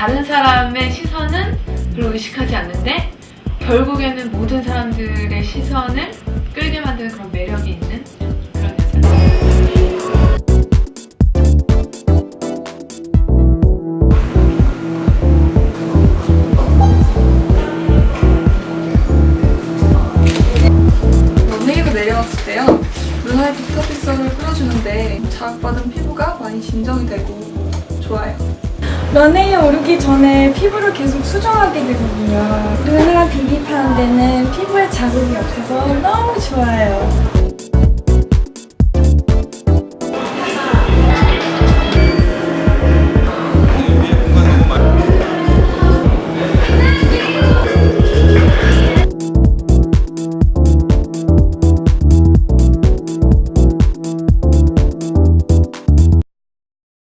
남의 시선은 별로 의식하지 않는데 결국에는 모든 사람들의 시선을 끌게 만드는 그런 매력이 있는 그런 여자. 런웨이로 내려왔을 때요. 눈알 빅터픽서를 뿌려주는데 자극받은 피부가 많이 진정이 되고 좋아요. 런웨이에 오르기 전에 피부를 계속 수정하게 되거든요. 눈이랑 비비하는 데는 피부에 자극이 없어서 너무 좋아요.